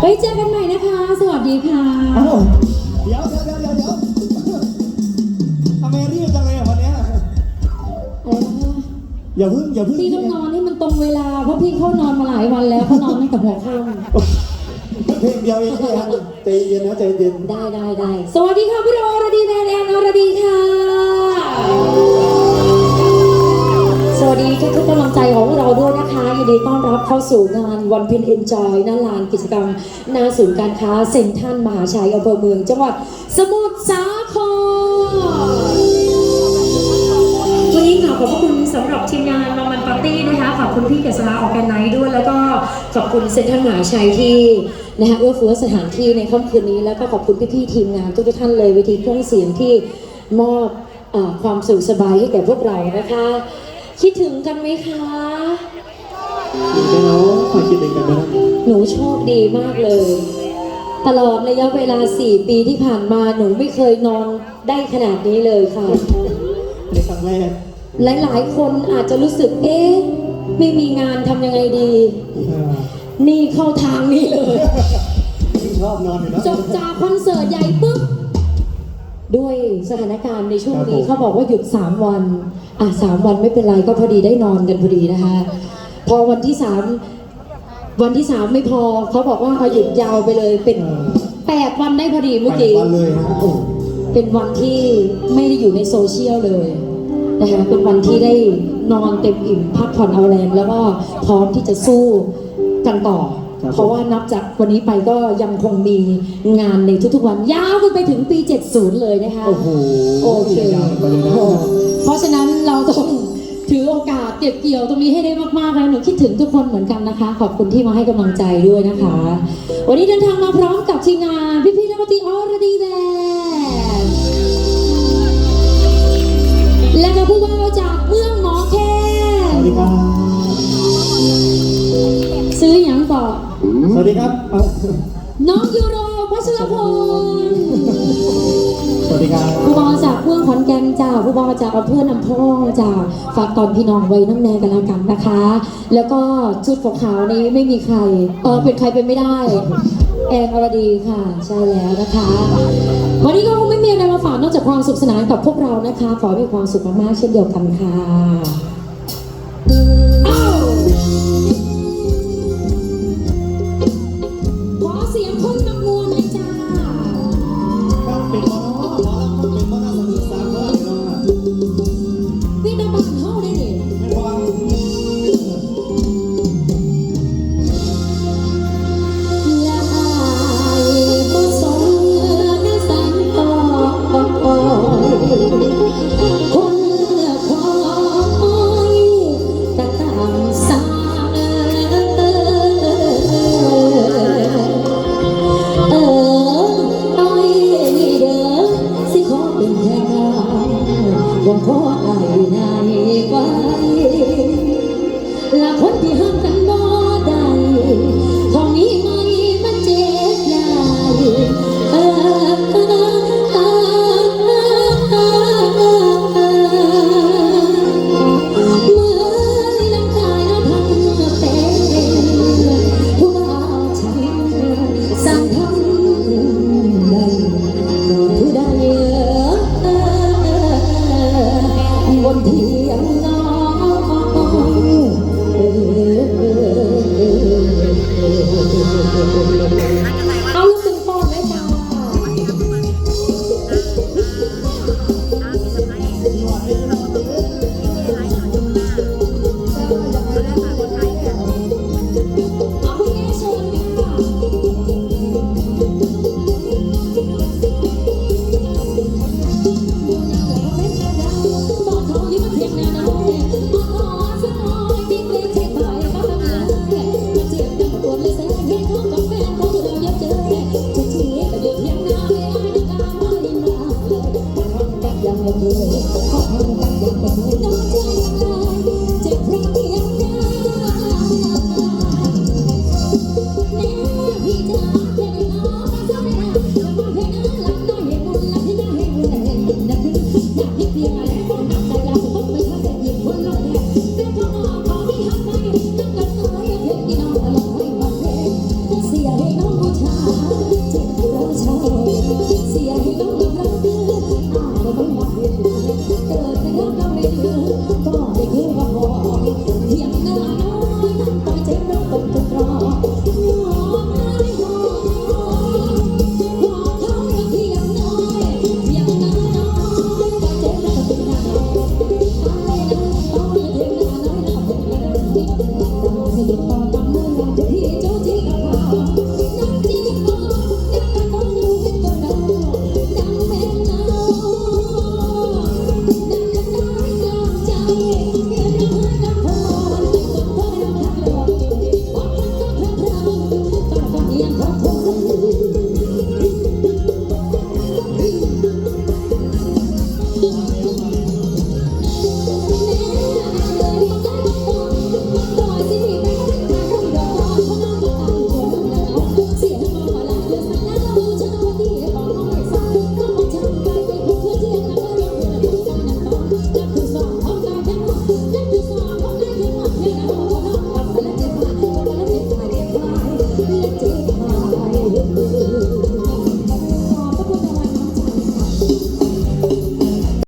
ไว้เจอกันใหม่นะคะ สวัสดีค่ะ เอ้าเดี๋ยวเดี๋ยวเดี๋ยวเดี๋ยวเดี๋ยวทำไมรีบจังเลยอะวันเนี้ยอะไรนะคะอย่าเพิ่งอย่าเพิ่งพี่ต้องนอนให้มันตรงเวลา เพราะพี่เข้านอนมาหลายวันแล้วเขานอนตั้งแต่หัวค่ำเพลงเดียวเองเนี่ยใจเย็นนะใจเย็นได้ได้ได้ สวัสดีค่ะพี่โรอรดีแนนแอนอรดีค่ะ สวัสดีทุกทุกๆกำลังใจของพวกเราด้วยนะคะยินดีต้อน รับเข้าสู่งานวันเพ็ญเอนจอยณลานกิจกรรมหนาศูนย์การค้าเซ็นทรัลมหาชัยอำเภอเมืองจังหวัดสมุทรสาครวันนี้ขอขอบพระคุณสำหรับทีมงานมามันปาร์ตี้นะคะขอบคุณพี่เกษราออกแกนไนท์ด้วย แล้วก็ขอบคุณเซ็นทรัลมหาชัยที่นะคะเอื้อเฟื้อสถานที่ในค่ำคืนนี้ แล้วก็ขอบคุณพี่ๆทีมงานทุกท่านเลยเวทีเครื่องเสียงที่มอบอความสุขสบายให้แก่พวกเรานะคะ คิดถึงกันไหมคะ ดีไหมเนาะคอยคิดเองกันนะหนูโชคดีมากเลย ตลอดระยะเวลา 4 ปีที่ผ่านมาหนูไม่เคยนอนได้ขนาดนี้เลยค่ะ ในครั้งแรกหลายๆ คนอาจจะรู้สึก เอ๊ะ ไม่มีงานทำยังไงดี อ่านี่เข้าทางนี้เลยชอบนอนอยู่นะจบจากคอนเสิร์ตใหญ่ปุ๊บ ด้วยสถานการณ์ในช่วงนี้ครับผมเขาบอกว่าหยุด 3 วัน อะสามวันไม่เป็นไรก็พอดีได้นอนกันพอดีนะคะ พอวันที่สามวันที่สามไม่พอเขาบอกว่าเอาหยุดยาวไปเลยเป็นแปดวันได้พอดีเมื่อไปกี้วันเลยนะโอ้เป็นวันที่ไม่ได้อยู่ในโซเชียลเลยนะคะเป็นวันที่ได้นอนเต็มอิ่มพักผ่อนเอาแรงแล้วก็พร้อมที่จะสู้กันต่อ เพราะว่านับจากวันนี้ไปก็ยังคงมีงานในทุกๆวัน ยาวกันไปถึงปี 70 เลยนะคะ โอ้โหโอเคยาวไปเลยนะโอ้เพราะฉะนั้นเราต้องถื อโอกาสเก็บเกี่ยวตรงนี้ให้ได้มากๆแล้วหนูคิดถึงทุกคนเหมือนกันนะคะ ขอบคุณที่มาให้กำลังใจด้วยนะคะ วันนี้เดินทางมาพร้อมกับทีมงานพี่ๆนักดนตรีออรดีแบนและก็ผู้ว่าจากเมืองหมอแคสวัสดีครับ ซื้อหยังต่อสวัสดีครับเอาน้องยูโรพัชรพล สวัสดีครับผู้บอจากเพื่องขอนแก่นจ้าผู้บอจากอำเภอน้ำพองจ้าฝากตอนพี่น้องไว้น้ำแนงกันแล้วกันนะคะ แล้วก็ชุดขาวนี้ไม่มีใครเออเป็นใครเป็นไม่ได้แอนอรดีค่ะ ใช่แล้วนะคะ วันนี้ก็คงไม่มีอะไรมาฝากนอกจากความสุขสนานกับพวกเรานะคะ ขอให้มีความสุขมากๆเช่นเดียวกันค่ะ ออายนไว้และคนที่ห้ามกัน เลขอให้มันเด็กมัน